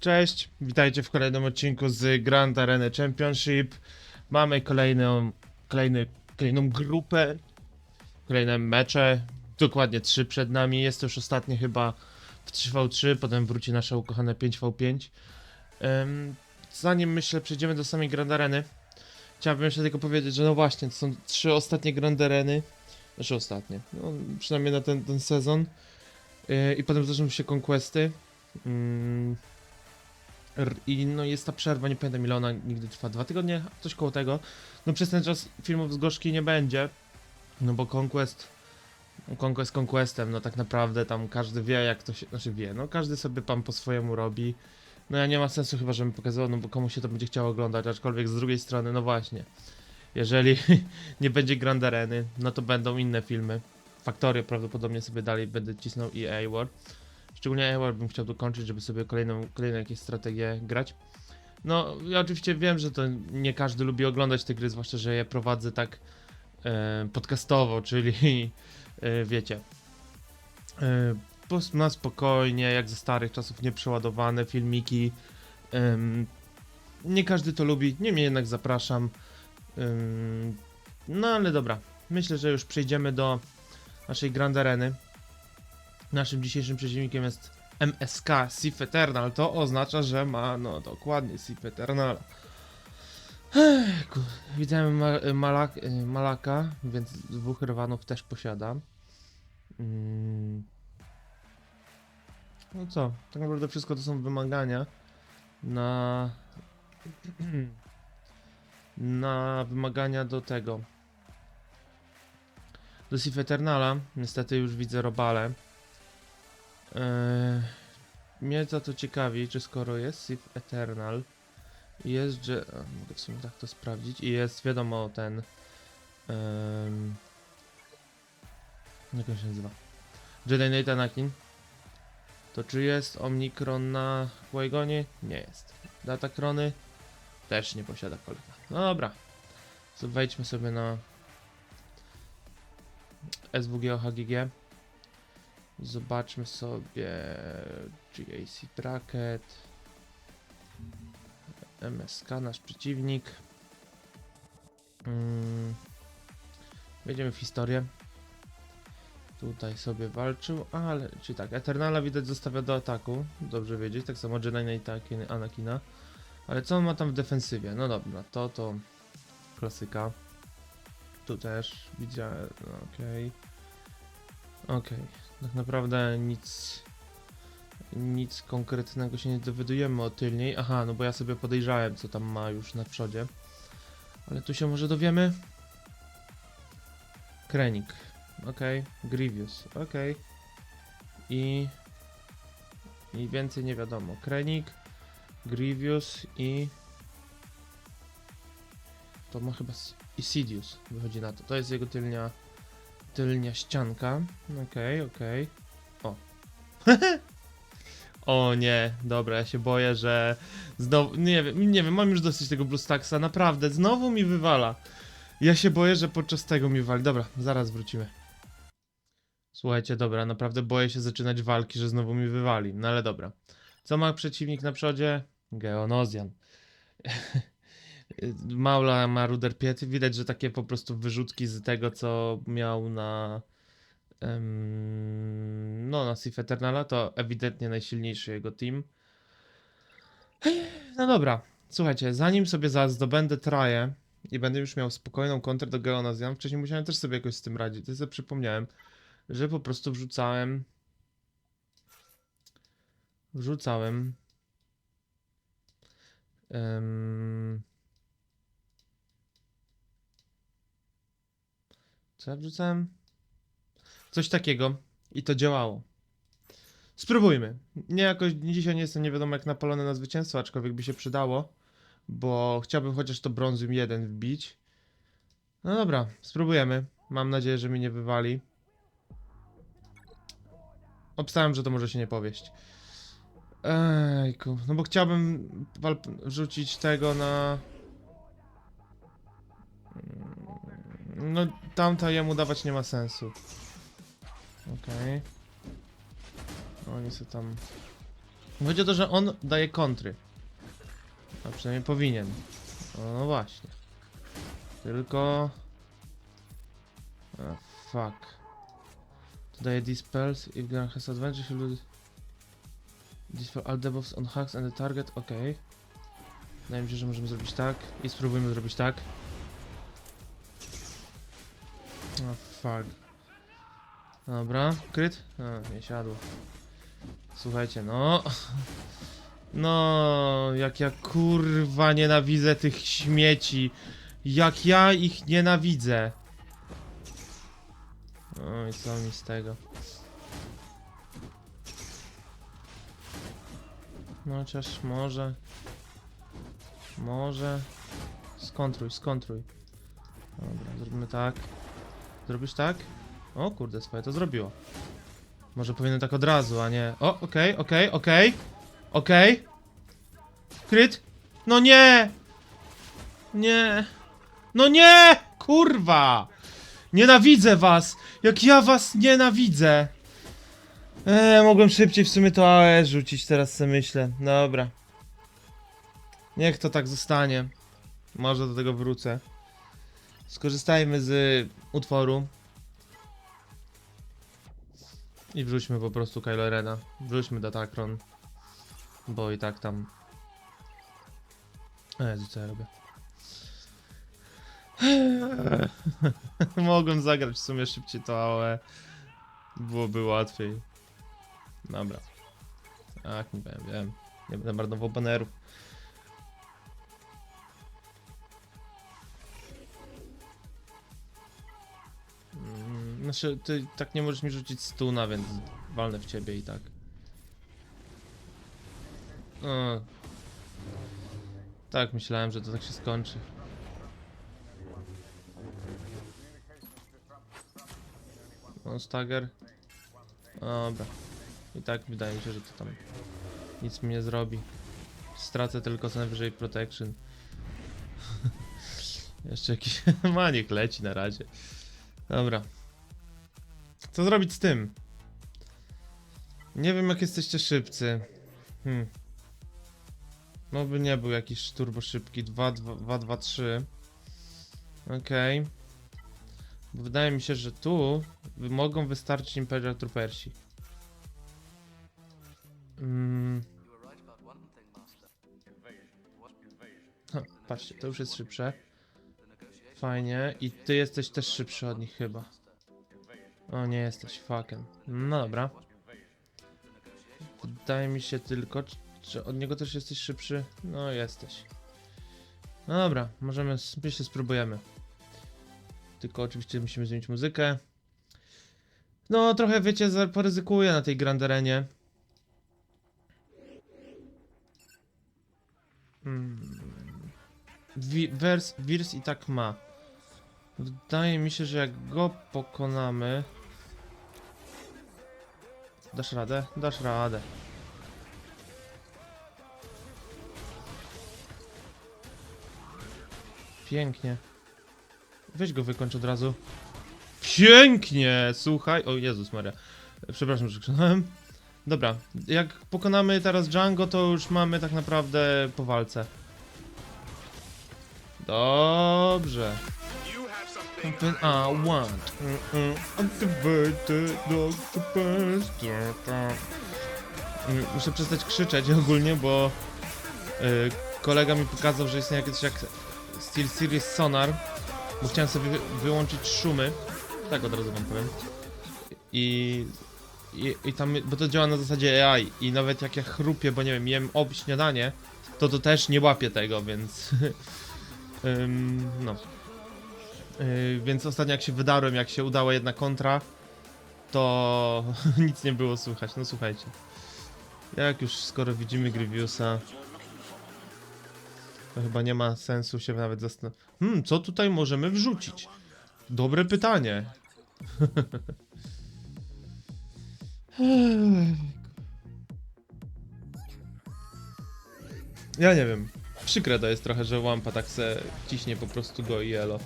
Cześć, witajcie w kolejnym odcinku z Grand Arena Championship. Mamy kolejną, kolejny, kolejną grupę, kolejne mecze, dokładnie trzy przed nami. Jest to już ostatnie chyba w 3v3, potem wróci nasze ukochane 5v5. Em, zanim myślę przejdziemy do samej Grand Areny, chciałbym jeszcze tylko powiedzieć, że no właśnie, to są trzy ostatnie Grand Areny, znaczy ostatnie, no, przynajmniej na ten, ten sezon. Yy, I potem zaczną się Conquesty. Mm, R- I no jest ta przerwa, nie pamiętam ile ona nigdy trwa, dwa tygodnie, coś koło tego. No przez ten czas filmów z Gorzki nie będzie, no bo Conquest, Conquest Conquestem, no tak naprawdę tam każdy wie jak to się, znaczy wie, no każdy sobie pan po swojemu robi. No ja nie ma sensu chyba, żebym pokazywał, no bo komu się to będzie chciało oglądać, aczkolwiek z drugiej strony, no właśnie, jeżeli nie będzie Grand Areny, no to będą inne filmy. Faktory prawdopodobnie sobie dalej będę cisnął i A-War. Szczególnie A-War bym chciał dokończyć, żeby sobie kolejną, kolejną jakieś strategie grać. No, ja oczywiście wiem, że to nie każdy lubi oglądać te gry, zwłaszcza, że je prowadzę tak e, podcastowo, czyli e, wiecie, e, na spokojnie, jak ze starych czasów, nieprzeładowane filmiki. Nie każdy to lubi, niemniej jednak zapraszam. No ale dobra, myślę, że już przejdziemy do naszej Grand Areny. Naszym dzisiejszym przeciwnikiem jest MSK Sif Eternal. To oznacza, że ma, no dokładnie, Sif Eternal. Widzę ma Malak y, Malaka, więc dwóch Rwanów też posiada. Mm. No co, tak naprawdę wszystko to są wymagania na na wymagania do tego. Do Sif Eternala. Niestety już widzę robale. Eee, mnie za to ciekawi, czy skoro jest Sif Eternal jest, że. Mogę w sumie tak to sprawdzić. I jest wiadomo ten. Jak on się nazywa? Jedi Knight Anakin. To czy jest Omnikron na Qui-Gonie? Nie jest. Datakrony? Też nie posiada kolega. No dobra. Wejdźmy sobie na SWG OHGG. Zobaczmy sobie GAC Bracket. MSK, nasz przeciwnik. Mm. Wejdziemy w historię. Tutaj sobie walczył, ale, czy tak, Eternala widać zostawia do ataku, dobrze wiedzieć, tak samo Jedi Knighta, Anakina. Ale co on ma tam w defensywie? No dobra, to to klasyka. Tu też widziałem, no okej. Okej, tak naprawdę nic nic konkretnego się nie dowiadujemy o tylniej. Aha, no bo ja sobie podejrzałem, co tam ma już na przodzie. Ale tu się może dowiemy. Krenik, okej. Grievous, okej. I... I więcej nie wiadomo. Krenik, Grievous i... To ma chyba... I Sidious wychodzi na to. To jest jego tylnia... Tylnia ścianka. Okej, okej. O. o nie, dobra, ja się boję, że... Znowu... Nie wiem, nie wiem, mam już dosyć tego BlueStacksa, naprawdę, znowu mi wywala. Ja się boję, że podczas tego mi wali. Dobra, zaraz wrócimy. Słuchajcie, dobra, naprawdę boję się zaczynać walki, że znowu mi wywali. No ale dobra. Co ma przeciwnik na przodzie? Geonozjan. Maula ma Ruder Piety. Widać, że takie po prostu wyrzutki z tego, co miał na. em, no, na Sif Eternala. To ewidentnie najsilniejszy jego team. No dobra. Słuchajcie, zanim sobie za zdobędę traję i będę już miał spokojną kontrę do Geonozjan, wcześniej musiałem też sobie jakoś z tym radzić. To sobie przypomniałem, że po prostu wrzucałem. Wrzucałem. Em, Co ja wrzucałem? Coś takiego i to działało. Spróbujmy. Nie jakoś dzisiaj nie jestem nie wiadomo jak napalony na zwycięstwo, aczkolwiek by się przydało, bo chciałbym chociaż to brązum 1 wbić. No dobra, spróbujemy. Mam nadzieję, że mi nie wywali. Obstałem, że to może się nie powieść. Ejku, no bo chciałbym wrzucić tego na... No tamta jemu dawać nie ma sensu. Okej. Oni są tam Chodzi o to, że on daje kontry. A przynajmniej powinien. No właśnie. Tylko... Fuck. To daje dispels if gun has advantage lose... Dispel all debuffs on hacks and the target, okej. Wydaje mi się, że możemy zrobić tak i spróbujmy zrobić tak. Fuck. Dobra, kryt? A, nie siadło. Słuchajcie, no. No, jak ja kurwa nienawidzę tych śmieci. Jak ja ich nienawidzę. Oj, co mi z tego. No, chociaż może. Może. Skontruj, skontruj. Dobra, zrobimy tak. Zrobisz tak? O kurde, swoje to zrobiło. Może powinienem tak od razu, a nie... O, okej, okej, okej. Okej. Kryt? No nie! Nie. No nie! Kurwa! Nienawidzę was! Jak ja was nienawidzę! Eee, mogłem szybciej w sumie to AE rzucić, teraz sobie myślę. Dobra. Niech to tak zostanie. Może do tego wrócę. Skorzystajmy z utworu. I wrzućmy po prostu Kylo Rena. Wrzućmy Datakron. Bo i tak tam... Jezu, co ja robię? Mogłem zagrać w sumie szybciej to AOE. Byłoby łatwiej. Dobra. Tak, nie wiem, wiem. Nie będę marnował banerów. Znaczy, ty tak nie możesz mi rzucić stuna, więc walnę w ciebie i tak. O. Tak, myślałem, że to tak się skończy. O, stagger. Dobra. I tak wydaje mi się, że to tam nic mi nie zrobi. Stracę tylko co najwyżej protection. Jeszcze jakiś maniek leci na razie. Dobra. Co zrobić z tym? Nie wiem jak jesteście szybcy. Hmm. No by nie był jakiś turbo szybki. 2, 2, 2, 2 3. Okej. Bo Wydaje mi się, że tu mogą wystarczyć Imperial Troopersi. Mm. Ha, patrzcie, to już jest szybsze. Fajnie. I ty jesteś też szybszy od nich chyba. O, nie jesteś, fucking. No dobra. Wydaje mi się tylko, czy, czy od niego też jesteś szybszy? No, jesteś. No dobra, możemy, myślę, spróbujemy. Tylko oczywiście musimy zmienić muzykę. No, trochę, wiecie, poryzykuję na tej Grand Arenie. Hmm. Wirs i tak ma. Wydaje mi się, że jak go pokonamy... Dasz radę? Dasz radę. Pięknie. Weź go wykończ od razu. Pięknie! Słuchaj. O Jezus Maria. Przepraszam, że krzyknąłem. Dobra, jak pokonamy teraz Django, to już mamy tak naprawdę po walce. Dobrze. Open I want. Da. Mm, Muszę przestać krzyczeć ogólnie, bo y, kolega mi pokazał, że istnieje jakieś jak Steel Series Sonar, bo chciałem sobie wy wyłączyć szumy. Tak od razu wam powiem. I, i, I tam, bo to działa na zasadzie AI i nawet jak ja chrupię, bo nie wiem, jem ob śniadanie, to to też nie łapie tego, więc... Ym, no. Yy, więc ostatnio jak się wydarłem, jak się udała jedna kontra, to nic nie było słychać. No słuchajcie. Jak już skoro widzimy Grievousa, to chyba nie ma sensu się nawet zastanowić. Hmm, co tutaj możemy wrzucić? Dobre pytanie. Ja nie wiem. Przykre to jest trochę, że Wampa tak se ciśnie po prostu go i elo.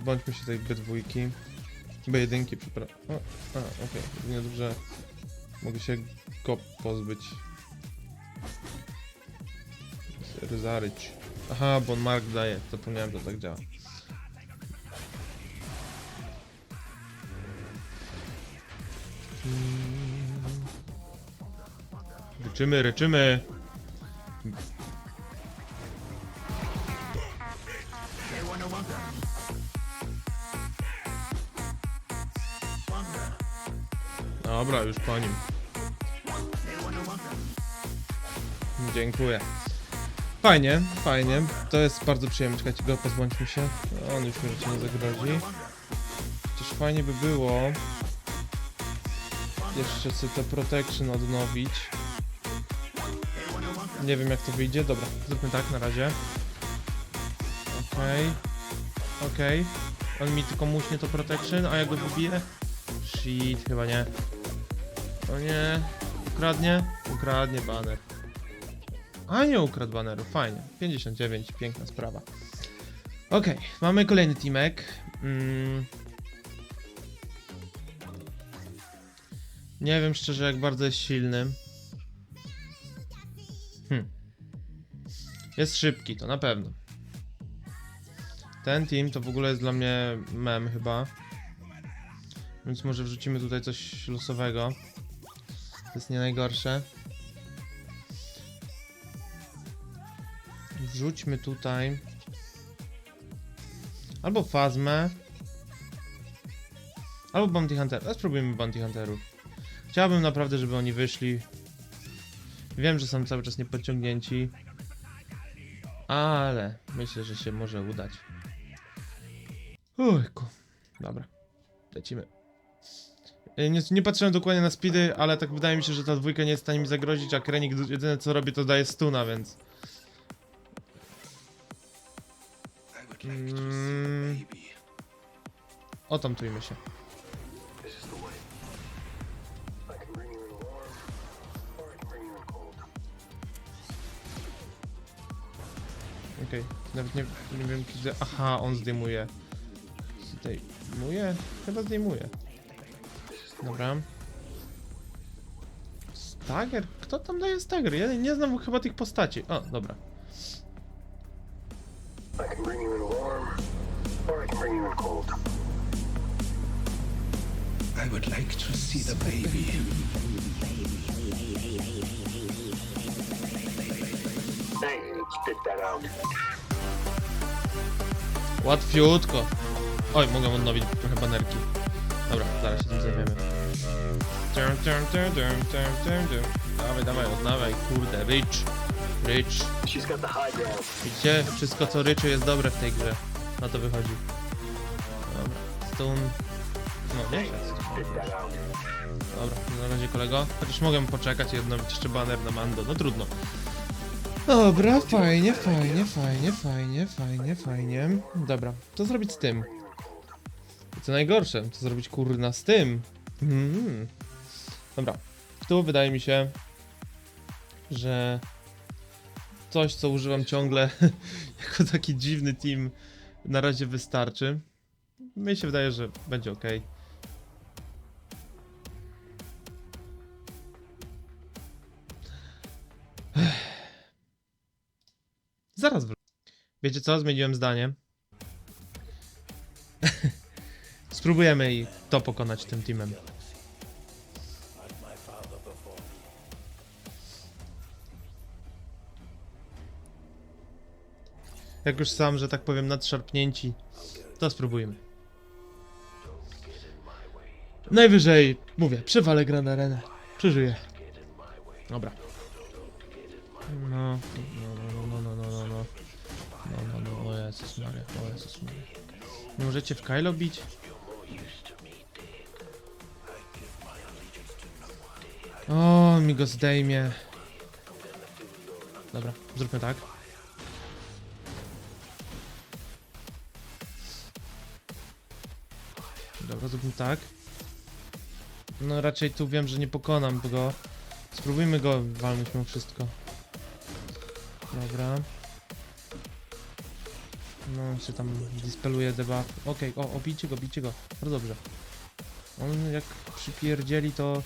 Pozbądźmy się tej B2. B1, przepraszam. O, A, okej. Nie dobrze. Mogę się go pozbyć. Zaryć. Aha, bo on mark daje. Zapomniałem, że tak działa. Ryczymy, ryczymy. Dobra, już po nim. Dziękuję. Fajnie, fajnie. To jest bardzo przyjemne. Czekajcie, go pozbądźmy się. On już mi życie nie zagrozi. Chociaż fajnie by było jeszcze sobie to protection odnowić. Nie wiem jak to wyjdzie. Dobra, zróbmy tak na razie. Okej. Okej. On mi tylko muśnie to protection, a ja go wybiję? Shit, chyba nie. O nie. Ukradnie? Ukradnie baner. A nie ukradł baneru, fajnie. 59, piękna sprawa. Okej, mamy kolejny teamek. Mm. Nie wiem szczerze jak bardzo jest silny. Hm. Jest szybki, to na pewno. Ten team to w ogóle jest dla mnie mem chyba. Więc może wrzucimy tutaj coś losowego. To jest nie najgorsze. Wrzućmy tutaj. Albo Fazmę. Albo Bounty Hunter. A spróbujmy Bounty Hunterów. Chciałbym naprawdę, żeby oni wyszli. Wiem, że są cały czas niepodciągnięci. Ale myślę, że się może udać. Ujku. Dobra. Lecimy. Y, Nie, nie patrzyłem dokładnie na speedy, ale tak wydaje mi się, że ta dwójka nie jest w stanie mi zagrozić, a Krenik jedyne co robi to daje stuna, więc... Mm, otamtujmy się. Okej, nawet nie, nie wiem kiedy... Aha, on zdejmuje. Zdejmuje? Chyba zdejmuje. Dobra. Stagger? Kto tam daje stagger? Ja nie znam chyba tych postaci. O, dobra. I would like to see the baby. Dang, spit that out. Łatwiutko. Oj, mogę odnowić trochę banerki. Dobra, zaraz się tym zajmiemy. Dawaj, dawaj, oddawaj, kurde, rich. Rich. She's got the high ground. Widzicie? Wszystko co ryczy jest dobre w tej grze. Na to wychodzi. Dobra, stun. No, nie jest. Spit that out. Dobra, na razie kolego. Chociaż mogę poczekać i odnowić jeszcze baner na Mando, no trudno. Dobra, fajnie, fajnie, fajnie, fajnie, fajnie, fajnie. Dobra, co zrobić z tym? Co najgorsze, co zrobić kurna z tym? Mm. Dobra, tu wydaje mi się, że coś, co używam ciągle jako taki dziwny team na razie wystarczy. Mi się wydaje, że będzie ok. Zaraz wró- Wiecie co? Zmieniłem zdanie. Spróbujemy i to pokonać tym teamem. Jak już sam, że tak powiem, nadszarpnięci, to spróbujmy. Najwyżej, mówię, przewalę Grand Arenę. Przeżyję. Dobra. No, no, no, no, no, no, no, no. No, no, no, o Jezus Maria, o Jezus Maria. Nie możecie w Kylo bić? O, mi go zdejmie. Dobra, zróbmy tak. Dobra, zróbmy tak. No raczej tu wiem, że nie pokonam go. Spróbujmy go walnąć mimo wszystko. Dobra. No, się tam dispeluje debuff. Okej, o, obijcie go, bijcie go. Bardzo dobrze. On jak przypierdzieli, to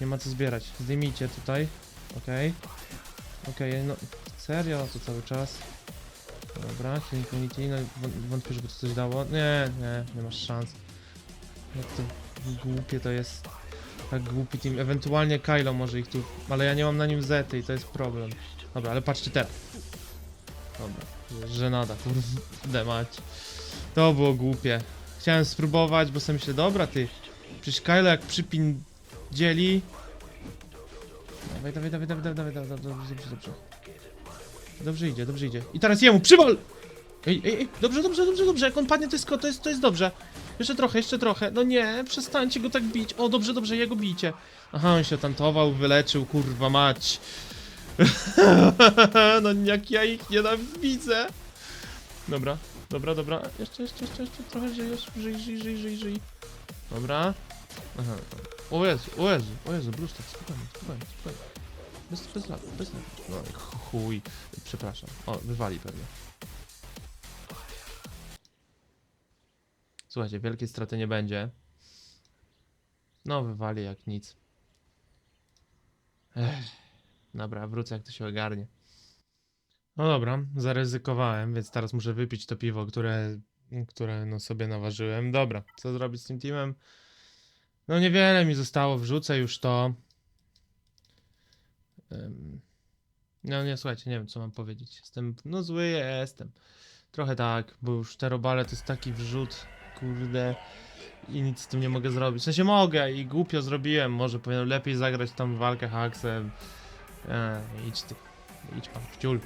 nie ma co zbierać. Zdejmijcie tutaj. Okej. Okej, no serio, to cały czas. Dobra, Healing Community, no wą- wątpię, żeby to coś dało. Nie, nie, nie masz szans. Jak to głupie to jest. Tak głupi team. Ewentualnie Kylo może ich tu. Ale ja nie mam na nim zety i to jest problem. Dobra, ale patrzcie teraz. Dobra, żenada, kurde mać. To było głupie. Chciałem spróbować, bo sobie myślę, dobra ty. Przecież Kylo jak przypin dzieli. Dawaj, dawaj, dawaj, dawaj, dawaj, dawaj, dawaj, dobrze, dobrze, dobrze. Dobrze idzie, dobrze idzie. I teraz jemu, przywal! Ej, ej, ej, dobrze, dobrze, dobrze, dobrze. Jak on padnie, to jest, to jest, to jest dobrze. Jeszcze trochę, jeszcze trochę. No nie, przestańcie go tak bić. O, dobrze, dobrze, jego bijcie. Aha, on się tantował, wyleczył, kurwa mać. no jak ja ich nienawidzę. Dobra, dobra, dobra. Jeszcze, jeszcze, jeszcze, jeszcze trochę żyjesz. Żyj, żyj, żyj, żyj, żyj. Dobra. Aha. O Jezu, o Jezu, o Jezu, Bruce, tak spokojnie, spokojnie, spokojnie. Bez, bez lat, bez lat. No chuj. Przepraszam. O, wywali pewnie. Słuchajcie, wielkiej straty nie będzie. No, wywali jak nic. Ech. Dobra, wrócę jak to się ogarnie. No dobra, zaryzykowałem, więc teraz muszę wypić to piwo, które, które no sobie naważyłem. Dobra, co zrobić z tym teamem? No niewiele mi zostało, wrzucę już to. No nie, słuchajcie, nie wiem co mam powiedzieć. Jestem, no zły jestem. Trochę tak, bo już te robale to jest taki wrzut, kurde. I nic z tym nie mogę zrobić. W sensie mogę i głupio zrobiłem. Może powinienem lepiej zagrać tam walkę haksem. Eee, idź ty. Idź pan w ciul.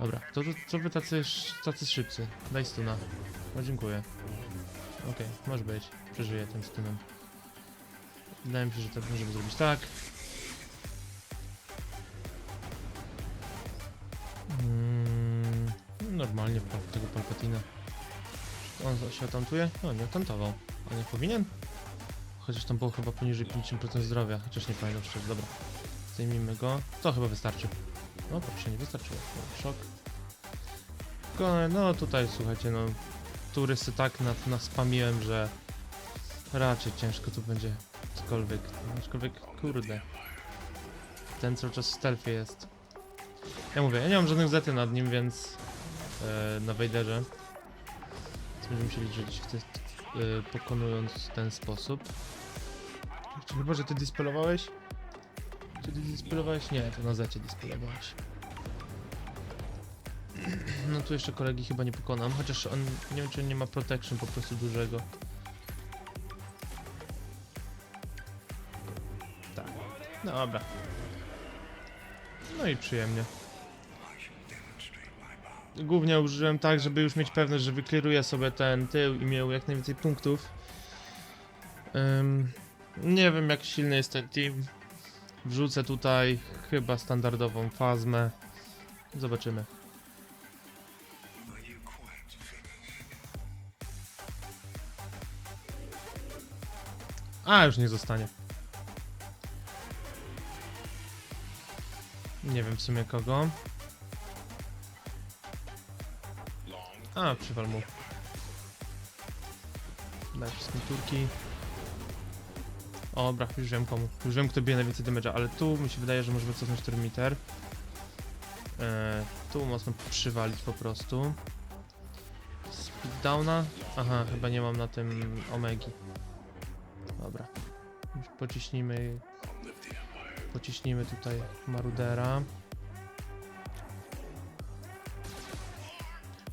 Dobra, to, to, to wy tacy, tacy szybcy. Daj stuna. No dziękuję. Okej, może być. Przeżyję tym stunem. Wydaje mi się, że tak możemy zrobić tak. Mm, normalnie w tego Palpatina. On się tantuje? No nie tantował. A nie powinien? Chociaż tam było chyba poniżej 50% zdrowia, chociaż nie pamiętam szczerze. Dobra. Zdejmijmy go. To chyba wystarczy. No proszę, nie wystarczyło. Szok. No tutaj słuchajcie, no turysy tak nad, naspamiłem, że raczej ciężko tu będzie cokolwiek. Aczkolwiek, kurde. Ten cały czas w stealthie jest. Ja mówię, ja nie mam żadnych zety nad nim, więc e, na Wejderze. Więc będziemy musieli żyć w te, e, pokonując w ten sposób. Czy chyba, że ty dispelowałeś? Czy ty dispelowałeś? Nie, to na zecie dispelowałeś. No tu jeszcze kolegi chyba nie pokonam, chociaż on, nie wiem czy on nie ma protection po prostu dużego. Dobra. No i przyjemnie. Głównie użyłem tak, żeby już mieć pewność, że wykliruję sobie ten tył i miał jak najwięcej punktów. Ym, nie wiem jak silny jest ten team. Wrzucę tutaj chyba standardową fazmę. Zobaczymy. A, już nie zostanie. Nie wiem w sumie kogo. A, przywal mu. Daj wszystkim turki. O, Dobra, już wiem komu. Już wiem kto bije najwięcej damage'a, ale tu mi się wydaje, że możemy cofnąć termiter. Eee, tu mocno przywalić po prostu. Speedowna? Aha, chyba nie mam na tym omegi. Dobra. Już pociśnijmy. Pociśnijmy tutaj Marudera.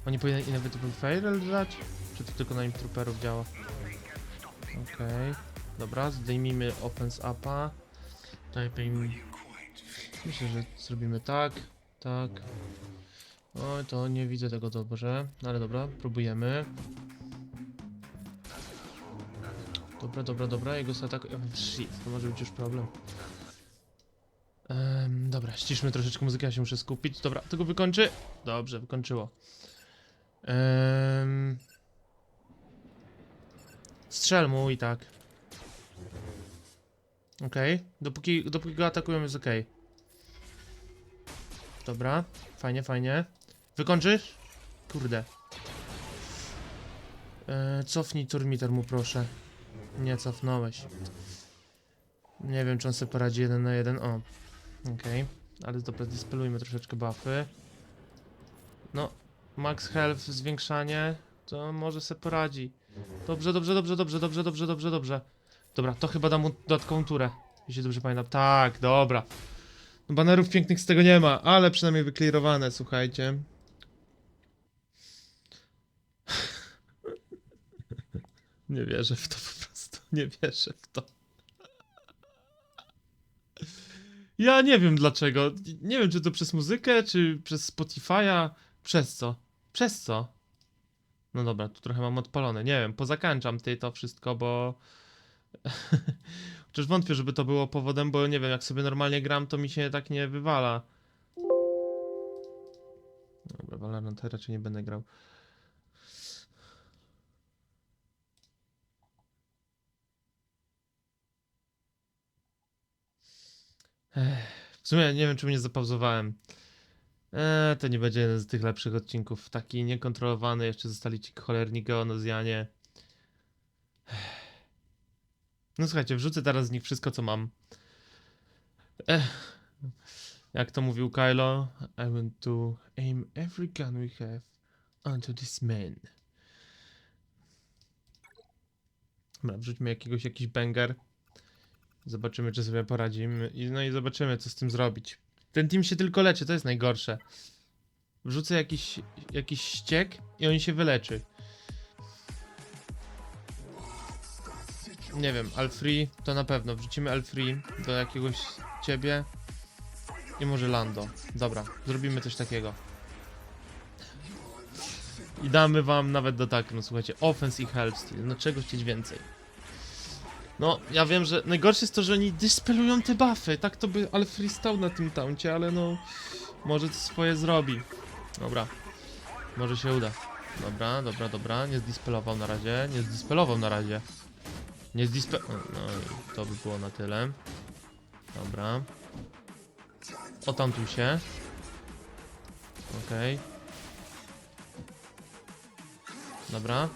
Oni powinien Inevitable Fail dać? Czy to tylko na im trooperów działa? Okej. Dobra, zdejmijmy Offense Upa. Im... Myślę, że zrobimy tak, tak. Oj, to nie widzę tego dobrze. No ale dobra, próbujemy. Dobra, dobra, dobra, jego atak... Shit, to może być już problem. Dobra, ściszmy troszeczkę muzykę, ja się muszę skupić. Dobra, tego wykończy. Dobrze, wykończyło. Um, strzel mu i tak. Okej, dopóki, dopóki go atakują jest okej. Dobra, fajnie, fajnie. Wykończysz? Kurde. E, cofnij turmiter mu proszę. Nie cofnąłeś. Nie wiem, czy on sobie poradzi jeden na jeden. O, okej. Ale dobra, dispelujmy troszeczkę buffy. No, max health, zwiększanie, to może sobie poradzi. Dobrze, dobrze, dobrze, dobrze, dobrze, dobrze, dobrze, dobrze. Dobra, to chyba dam mu dodatkową turę. Jeśli dobrze pamiętam. Tak, dobra. No, banerów pięknych z tego nie ma, ale przynajmniej wyklirowane, słuchajcie. Nie wierzę w to po prostu. Nie wierzę w to. Ja nie wiem dlaczego. Nie wiem, czy to przez muzykę, czy przez Spotify'a. Przez co? Przez co? No dobra, tu trochę mam odpalone. Nie wiem, pozakańczam ty to wszystko, bo. Chociaż wątpię, żeby to było powodem, bo nie wiem, jak sobie normalnie gram, to mi się tak nie wywala. Dobra, Valorant raczej nie będę grał. W sumie nie wiem, czy mnie zapauzowałem. Eee, to nie będzie jeden z tych lepszych odcinków. Taki niekontrolowany, jeszcze zostali ci cholerni geonozjanie. No słuchajcie, wrzucę teraz z nich wszystko, co mam. Ech. Jak to mówił Kylo, I want to aim every gun we have onto this man. Dobra, wrzućmy jakiegoś, jakiś banger. Zobaczymy, czy sobie poradzimy. No i zobaczymy, co z tym zrobić. Ten team się tylko leczy, to jest najgorsze. Wrzucę jakiś, jakiś ściek i on się wyleczy. Nie wiem, Alfree to na pewno. Wrzucimy Alfree do jakiegoś ciebie. I może Lando. Dobra, zrobimy coś takiego. I damy wam nawet do tak, no słuchajcie, offense i help steal. No czego chcieć więcej? No, ja wiem, że najgorsze jest to, że oni dyspelują te buffy. Tak to by Alfree stał na tym tauncie, ale no... Może to swoje zrobi. Dobra. Może się uda. Dobra, dobra, dobra. Nie zdispelował na razie. Nie zdispelował na razie. Nie zdispe... No i to by było na tyle. Dobra. O tam tu się. Okej. Dobra.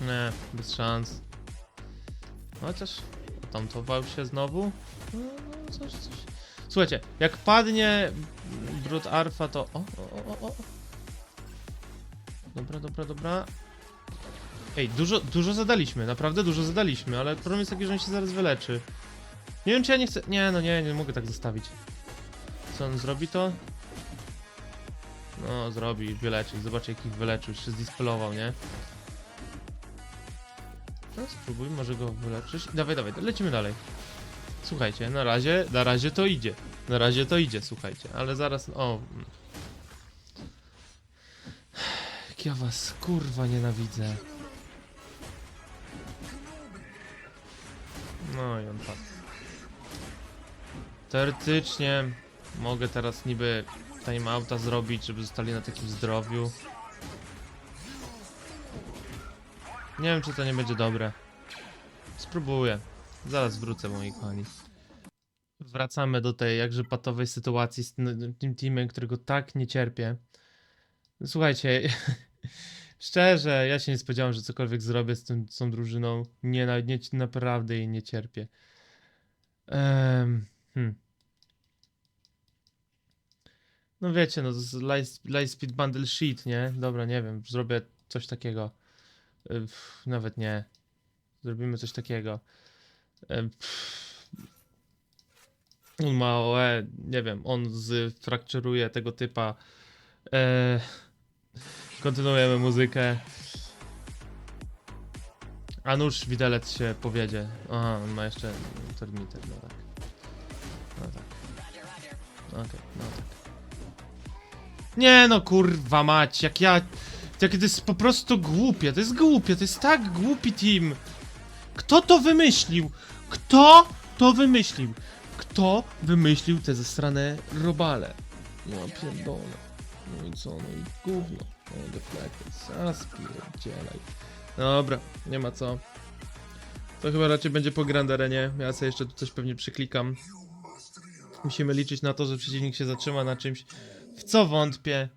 Nie, bez szans. Chociaż tamtował się znowu. No, no, coś, coś. Słuchajcie, jak padnie Brut Arfa, to. O, o, o, o. Dobra, dobra, dobra. Ej, dużo, dużo zadaliśmy, naprawdę dużo zadaliśmy, ale problem jest taki, że on się zaraz wyleczy. Nie wiem, czy ja nie chcę. Nie, no nie, nie mogę tak zostawić. Co on zrobi to? No, zrobi, wyleczy. Zobacz, jak ich wyleczył. Się zdispelował, nie? No, spróbuj, może go wyleczyć. Dawaj, dawaj, lecimy dalej. Słuchajcie, na razie, na razie to idzie. Na razie to idzie, słuchajcie, ale zaraz, o. Jak ja was, kurwa, nienawidzę. No i on padł. Teoretycznie mogę teraz niby timeouta zrobić, żeby zostali na takim zdrowiu. Nie wiem, czy to nie będzie dobre. Spróbuję. Zaraz wrócę, moi kochani. Wracamy do tej jakże patowej sytuacji z tym, teamem, którego tak nie cierpię. Słuchajcie, szczerze, ja się nie spodziewałem, że cokolwiek zrobię z, tym, z tą drużyną. Nie, na- nie, naprawdę jej nie cierpię. Um, hmm. No wiecie, no to jest Light, Lightspeed Bundle Sheet, nie? Dobra, nie wiem, zrobię coś takiego. Y, pff, Nawet nie. Zrobimy coś takiego. Y, pff. On ma OE, nie wiem, on zfrakturuje tego typa. E, kontynuujemy muzykę. A nóż widelec się powiedzie. Aha, on ma jeszcze termiter, no tak. No tak. Okej, no tak. Nie no kurwa mać, jak ja... Jakie to jest po prostu głupie, to jest głupie, to jest tak głupi team. Kto to wymyślił? Kto to wymyślił? Kto wymyślił te zasrane robale? No pierdolę. No i co, no i gówno. No deflected, zaspierdzielaj. Dobra, nie ma co. To chyba raczej będzie po Grand Arenie. Ja sobie jeszcze tu coś pewnie przyklikam. Musimy liczyć na to, że przeciwnik się zatrzyma na czymś, w co wątpię.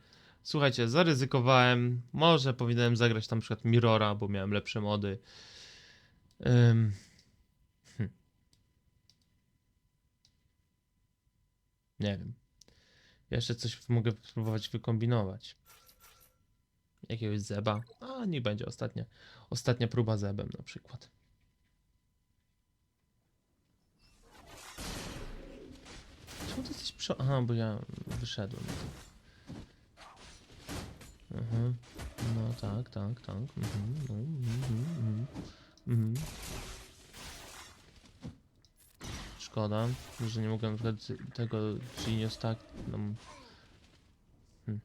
Słuchajcie, zaryzykowałem. Może powinienem zagrać tam przykład Mirrora, bo miałem lepsze mody. Ym. Hm. Nie wiem. Jeszcze coś mogę spróbować wykombinować. Jakiegoś zeba. A, niech będzie ostatnia. Ostatnia próba zebem na przykład. Czemu ty jesteś przy... Aha, bo ja wyszedłem. Mhm. No tak, tak, tak. Mhm, no, mhm, mhm, mhm. Szkoda, że nie mogłem na przykład tego Genius tak. No. Hmm.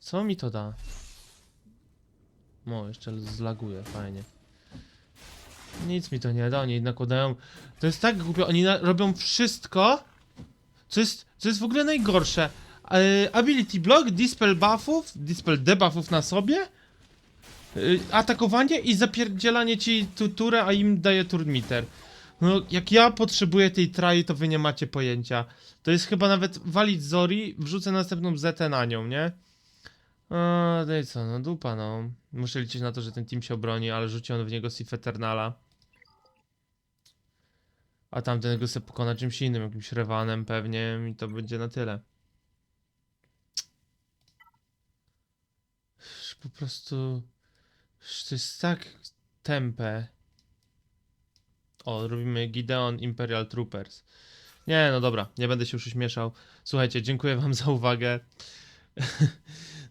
Co mi to da? No, jeszcze zlaguje, fajnie. Nic mi to nie da, oni nakładają. To jest tak głupio, oni robią wszystko, co jest, co jest w ogóle najgorsze. E, ability block, dispel buffów, dispel debuffów na sobie, e, atakowanie i zapierdzielanie ci tuturę, a im daje turmiter. No, jak ja potrzebuję tej trai, to wy nie macie pojęcia. To jest chyba nawet walid Zori, wrzucę następną zetę na nią, nie? A, no i co, no dupa, no. Muszę liczyć na to, że ten team się obroni, ale rzuci on w niego Sif Eternala. A tamten go sobie pokona czymś innym, jakimś rewanem pewnie i to będzie na tyle. Już Po prostu... To jest tak tempe. O, robimy Gideon Imperial Troopers. Nie, no dobra, nie będę się już uśmieszał. Słuchajcie, dziękuję wam za uwagę.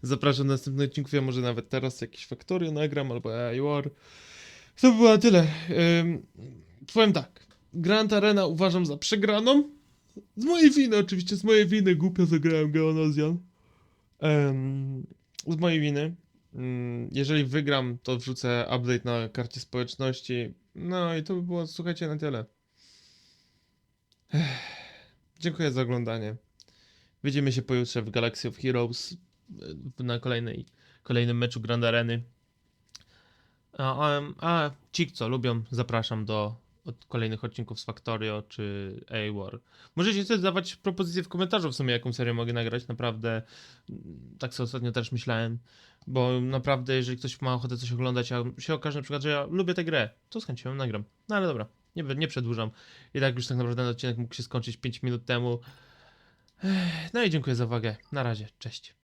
Zapraszam na następny odcinku, ja może nawet teraz jakieś faktory nagram albo AI War. To by było tyle. Ym, powiem tak. Grand Arena uważam za przegraną. Z mojej winy, oczywiście, z mojej winy głupio zagrałem Geonosian. Em, z mojej winy. Mm, Jeżeli wygram, to wrzucę update na karcie społeczności. No i to by było, słuchajcie, na tyle. Ech, Dziękuję za oglądanie. Widzimy się pojutrze w Galaxy of Heroes e, na kolejnej, kolejnym meczu Grand Areny. A, a, a ci, co lubią, zapraszam do od kolejnych odcinków z Factorio czy A-War. Możecie też dawać propozycje w komentarzu w sumie, jaką serię mogę nagrać. Naprawdę, mm, tak sobie ostatnio też myślałem, bo naprawdę, jeżeli ktoś ma ochotę coś oglądać, a się okaże na przykład, że ja lubię tę grę, to z chęcią nagram. No ale dobra, nie, nie przedłużam. I tak już tak naprawdę ten odcinek mógł się skończyć 5 minut temu. No i dziękuję za uwagę. Na razie, cześć.